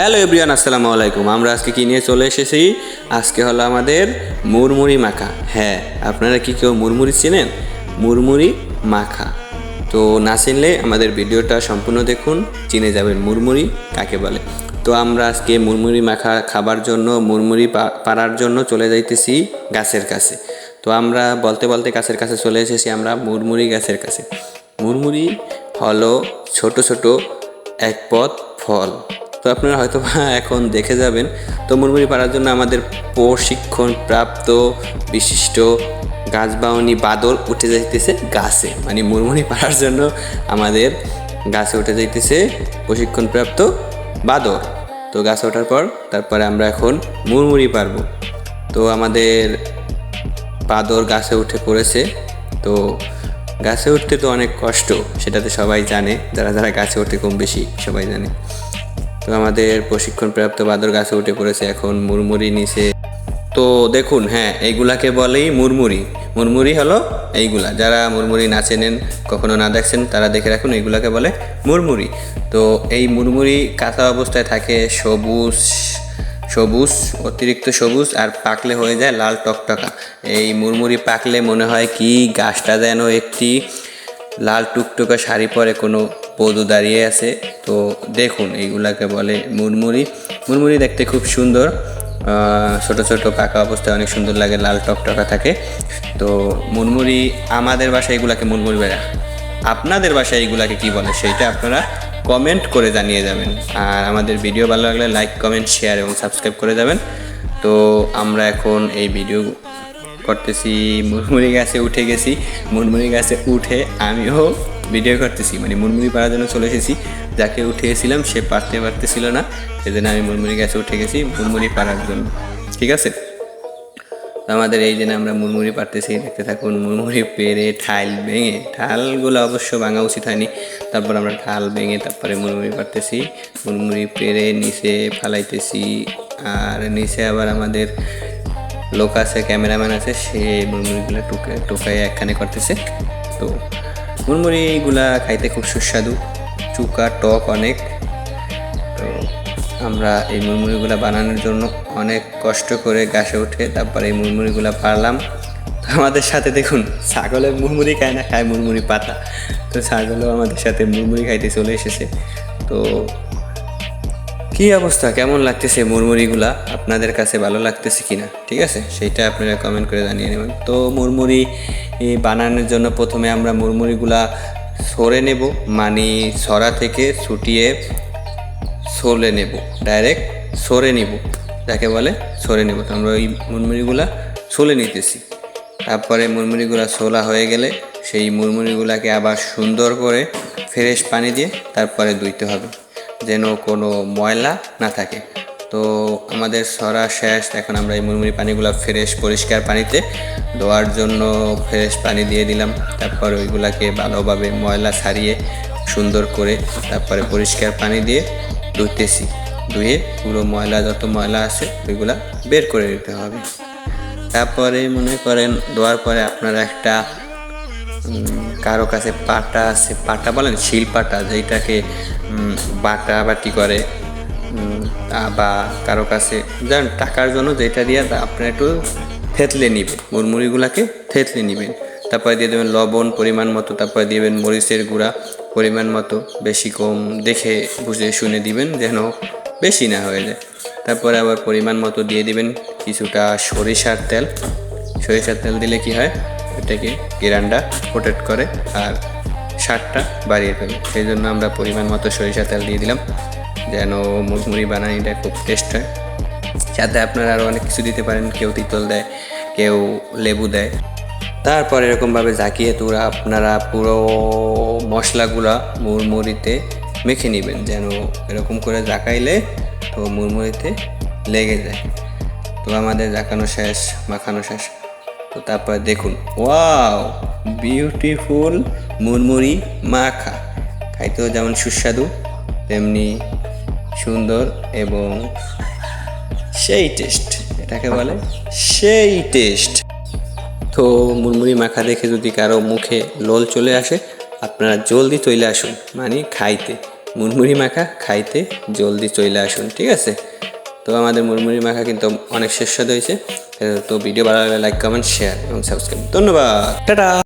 Hello everyone, আসসালামু আলাইকুম। আমরা আজকে কি নিয়ে চলে এসেছি? আজকে হলো আমাদের মুরমুরি মাখা। হ্যাঁ আপনারা কি কেউ মুরমুরি চেনেন? মুরমুরি মাখা। তো না চিনলে আমাদের ভিডিওটা সম্পূর্ণ দেখুন, চিনে যাবেন মুরমুরি কাকে বলে। তো আমরা আজকে মুরমুরি মাখা খাবার জন্য মুরমুরি পাড়ার জন্য চলে যাইতেছি গাছের কাছে। তো আমরা বলতে বলতে গাছের কাছে চলে এসেছি আমরা মুরমুরি গাছের কাছে। মুরমুরি হলো ছোট ছোট এক পদ ফল। তো আপনারা হয়তো এখন দেখে যাবেন। তো মুরমুরি পাড়ার জন্য আমাদের প্রশিক্ষণ প্রাপ্ত বিশিষ্ট গাছ বাউনি বাদল উঠে যাইতেছে গাছে। মানে মুরমুরি পাড়ার জন্য আমাদের গাছে উঠে যাইতেছে প্রশিক্ষণপ্রাপ্ত বাদর তো গাছে ওঠার পর তারপরে আমরা এখন মুরমুরি পারব তো আমাদের বাদর গাছে উঠে পড়েছে। তো গাছে উঠতে তো অনেক কষ্ট সেটাতে সবাই জানে। যারা যারা গাছে উঠতে কম বেশি সবাই জানে। তো আমাদের প্রশিক্ষণপ্রাপ্ত বাদর গাছে উঠে পড়েছে এখন মুরমুরি নিচে। তো দেখুন হ্যাঁ এইগুলাকে বলেই মুরমুরি। মুরমুরি হলো এইগুলা। যারা মুরমুরি না চেনেন, কখনো না দেখছেন, তারা দেখে রাখুন, এইগুলাকে বলে মুরমুরি। তো এই মুরমুরি কাঁচা অবস্থায় থাকে সবুজ সবুজ, অতিরিক্ত সবুজ, আর পাকলে হয়ে যায় লাল টকটকা। এই মুরমুরি পাকলে মনে হয় কি গাছটা যেন একটি লাল টুকটুকে শাড়ি পরে কোনো বধূ দাঁড়িয়ে আছে। তো দেখুন, এইগুলাকে বলে মুরমুরি মুরমুরি দেখতে খুব সুন্দর। ছোট ছোট পাকা অবস্থায় অনেক সুন্দর লাগে, লাল টকটকা থাকে। তো মুরমুরি আমাদের বাসায় এগুলাকে মুরমুরি বেড়া আপনাদের বাসায় এইগুলাকে কি বলে সেইটা আপনারা কমেন্ট করে জানিয়ে যাবেন। আর আমাদের ভিডিও ভালো লাগলে লাইক, কমেন্ট, শেয়ার এবং সাবস্ক্রাইব করে যাবেন। তো আমরা এখন এই ভিডিও করতেছি মুরমুরি গাছে উঠে গেছি মুরমুরি গাছে উঠে আমিও ভিডিও করতেছি। মানে মুরমুরি পাড়ার জন্য চলে এসেছি। যাকে উঠে গেছিলাম সে পারতে পারতেছিল না। সেজন্য আমি মুরমুরি গাছে উঠে গেছি মুরমুরি পাড়ার জন্য। ঠিক আছে? আমাদের এই জন্য আমরা মুরমুরি পারতেছি দেখতে থাকুন মুরমুরি পেরে ঠাল ভেঙে, ঠালগুলো অবশ্য ভাঙা উচিত হয়নি। তারপর আমরা ঠাল ভেঙে তারপরে মুরমুরি পারতেছি মুরমুরি পেরে নিচে ফালাইতেছি। আর নিচে আবার আমাদের লোক আছে, ক্যামেরাম্যান আছে, সে মুরমুরিগুলো টুকে টোকাই একখানে করতেছে। তো মুরমুরিগুলা খাইতে খুব সুস্বাদু। চুকা, টক অনেক। তো আমরা এই মুরমুরিগুলো বানানোর জন্য অনেক কষ্ট করে গাছে উঠে তারপরে এই মুরমুরিগুলো পারলাম। আমাদের সাথে দেখুন, ছাগলের মুরমুরি খায় না, খায় মুরমুরি পাতা। তো ছাগলও আমাদের সাথে মুরমুরি খাইতে চলে এসেছে। তো কি অবস্থা? কেমন লাগতেছে মুরমুরিগুলা আপনাদের কাছে ভালো লাগতেছে কিনা? ঠিক আছে? সেইটা আপনারা কমেন্ট করে জানিয়ে নেবেন। তো মুরমুরি বানানোর জন্য প্রথমে আমরা মুরমুরিগুলা সরে নেব। মানে সরা থেকে ছুটিয়ে সরে নেব। ডাইরেক্ট সরে নেব। যাকে বলে সরে নেব। তো আমরা ওই মুরমুরিগুলা সলে নিতেছি। তারপরে মুরমুরিগুলা সোলা হয়ে গেলে সেই মুরমুরিগুলাকে আবার সুন্দর করে ফ্রেশ পানি দিয়ে তারপরে ধুইতে হবে। যেন কোনো ময়লা না থাকে। তো আমাদের সরা শেষ। এখন আমরা এই মুরমুরি পানিগুলো ফ্রেশ, পরিষ্কার পানিতে ধোয়ার জন্য ফ্রেশ পানি দিয়ে দিলাম। তারপর ওইগুলাকে ভালোভাবে ময়লা ছাড়িয়ে সুন্দর করে তারপরে পরিষ্কার পানি দিয়ে ধুতেছি ধুয়ে পুরো ময়লা, যত ময়লা আছে, ওইগুলা বের করে দিতে হবে। তারপরে মনে করেন, ধোয়ার পরে আপনারা একটা কারও কাছে পাটা আছে, পাটা বলেন, শিল পাটা যেটাকে বাটা বাটি করে বা কারও কাছে যান টাকার জন্য যেটা দিয়ে আপনার একটু থেতলে নিবেন মুরমুরিগুলাকে থেতলে নিবেন। তারপরে দিয়ে দেবেন লবণ, পরিমাণ মতো, তারপরে দিবেন মরিচের গুঁড়া, পরিমাণ মতো, বেশি কম দেখে বুঝে শুনে দিবেন যেন বেশি না হয়ে যায়। তারপরে আবার পরিমাণ মতো দিয়ে দিবেন কিছুটা সরিষার তেল। সরিষার তেল দিলে কি হয়? এটাকে গিরান্ডা প্রোটেক্ট করে আর সারটা বাড়িয়ে ফেলে। সেই জন্য আমরা পরিমাণ মতো সরিষা তেল দিয়ে দিলাম, যেন মুরমুরি বানানিটা খুব টেস্ট হয়। সাথে আপনারা আরও অনেক কিছু দিতে পারেন, কেউ তিতল দেয়, কেউ লেবু দেয়। তারপর এরকমভাবে ঝাঁকিয়ে তোরা আপনারা পুরো মশলাগুলা মুরমুরিতে মেখে নেবেন, যেন এরকম করে ঝাঁকাইলে তো মুরমুরিতে লেগে যায়। তো আমাদের জাকানো শেষ, মাখানো শেষ। তো তারপর দেখুন, ওয়াও বিউটিফুল মুরমুরি মাখা। খাইতেও যেমন সুস্বাদু, তেমনি সুন্দর এবং সেই টেস্ট এটাকে বলে সেই টেস্ট তো মুরমুরি মাখা দেখে যদি কারও মুখে লোল চলে আসে, আপনারা জলদি চলে আসুন মানে খাইতে। মুরমুরি মাখা, খাইতে জলদি চলে আসুন, ঠিক আছে? তো আমাদের মুরমুরি মাখা কিন্তু অনেক শেষ হয়েছে। তো ভিডিও ভালো লাগলে লাইক কমেন্ট শেয়ার এবং সাবস্ক্রাইব ধন্যবাদ। টাটা।